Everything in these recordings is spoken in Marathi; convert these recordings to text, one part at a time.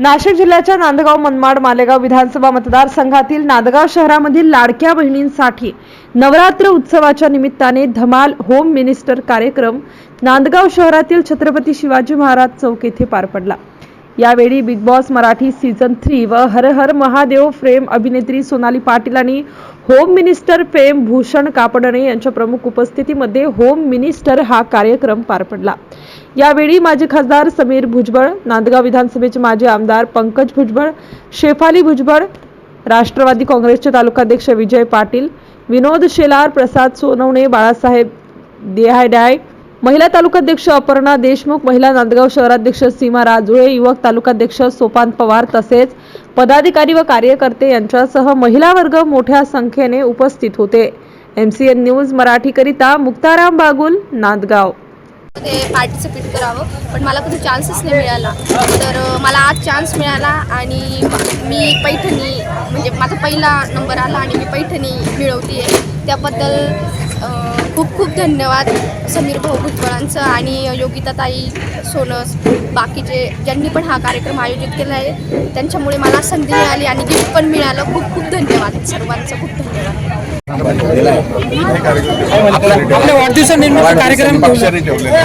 नाशिक जिल्ह्याच्या नांदगाव मनमाड मालेगाव विधानसभा मतदारसंघातील नांदगाव शहरामधील लाडक्या बहिणींसाठी नवरात्र उत्सवाच्या निमित्ताने धमाल होम मिनिस्टर कार्यक्रम नांदगाव शहरातील छत्रपती शिवाजी महाराज चौक येथे पार पडला. यावेळी Bigg Boss Marathi season three व हर हर महादेव फ्रेम अभिनेत्री सोनाली पाटील आणि होम मिनिस्टर प्रेम भूषण कापडणे यांच्या प्रमुख उपस्थितीमध्ये होम मिनिस्टर हा कार्यक्रम पार पडला. यावेळी माजी खासदार समीर भुजबळ नांदगाव विधानसभेचे माजी आमदार पंकज भुजबळ शेफाली भुजबळ राष्ट्रवादी काँग्रेसचे तालुकाध्यक्ष विजय पाटील विनोद शेलार प्रसाद सोनवणे बाळासाहेब देहायडाय महिला तालुकाध्यक्ष अपर्णा देशमुख महिला नांदगाव शहराध्यक्ष सीमा राजुळे युवक तालुकाध्यक्ष सोपान पवार तसेच पदाधिकारी व कार्यकर्ते यांच्यासह महिला वर्ग मोठ्या संख्येने उपस्थित होते. एमसीएन न्यूज मराठीकरिता मुक्ताराम बागुल नांदगाव. ते पार्टिसिपेट करावं पण मला कधी चान्सच नाही मिळाला. तर मला आज चान्स मिळाला आणि मी पैठणी म्हणजे माझा पहिला नंबर आला आणि मी पैठणी मिळवते आहे त्याबद्दल खूप खूप धन्यवाद समीर भाऊ भुजबळांचं आणि योगिताताई सोनस बाकीचे ज्यांनी पण हा कार्यक्रम आयोजित केला आहे त्यांच्यामुळे मला संधी मिळाली आणि गिफ्ट पण मिळालं. खूप खूप धन्यवाद सर्वांचं. खूप धन्यवाद. आपल्या वाढदिवसानिमित्त कार्यक्रम पक्षाने ठेवलेला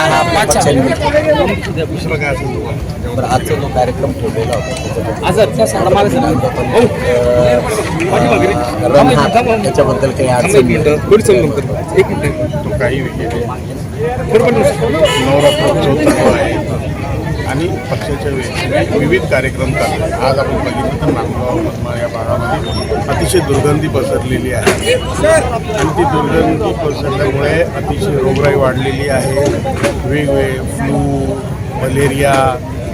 आजचा जो कार्यक्रम ठेवलेला होता. त्याच्याबद्दल. रणहार त्याच्याबद्दल काही अडचण एक. मिनिटं. थोडी समजून कर एक मिनिट. तो काही विषय आणि पक्षाच्या वेळी विविध कार्यक्रम चालले आज आपण बघितलं तर नांदगाव मनमाड या भागामध्ये अतिशय दुर्गंधी पसरलेली आहे. आणि ती दुर्गंधी पसरल्यामुळे अतिशय रोगराई वाढलेली आहे. वेगवेगळे फ्लू मलेरिया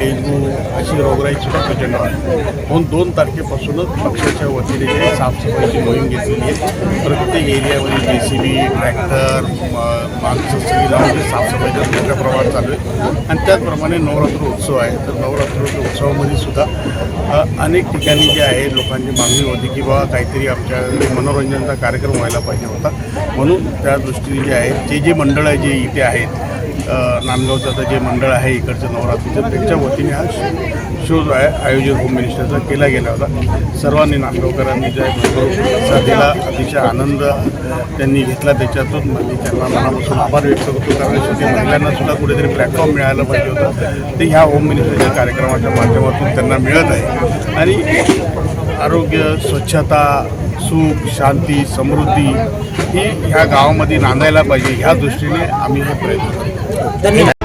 डेंग्यू अशी रोगराई सुद्धा प्रचंड आहे म्हणून दोन तारखेपासूनच पक्षाच्या वतीने जे साफसफाईची मोहीम घेतलेली आहे प्रत्येक एरियामध्ये जे सी बी ट्रॅक्टर माणसं सगळी लावून ते साफसफाईचा मोठ्या प्रमाणात चालू आहे. आणि त्याचप्रमाणे नवरात्र उत्सव आहे. तर नवरात्र उत्सवामध्ये सुद्धा अनेक ठिकाणी जे आहे लोकांची मागणी होती की बाबा काहीतरी आमच्या मनोरंजनाचा कार्यक्रम व्हायला पाहिजे होता. म्हणून त्या दृष्टीने जे आहे जे जे मंडळ जे इथे आहेत नांदगावचं आता जे मंडळ आहे इकडचं नवरात्रीचं त्यांच्या वतीने हा शो- शो जो आहे आयोजित होम मिनिस्टरचा केला गेला होता. सर्वांनी नांदगावकरांनी जे आहे भरपूर दिला अतिशय आनंद त्यांनी घेतला त्याच्यातून. म्हणजे त्यांना मनापासून आभार व्यक्त करतो कारण शेवटी महिलांना सुद्धा कुठेतरी प्लॅटफॉर्म मिळायला पाहिजे होतं. ते ह्या होम मिनिस्टरच्या कार्यक्रमाच्या माध्यमातून त्यांना मिळत आहे. आणि आरोग्य स्वच्छता सुख शांती समृद्धी ही ह्या गावामध्ये नांदायला पाहिजे ह्या दृष्टीने आम्ही हे प्रयत्न करतो. धन्यवाद.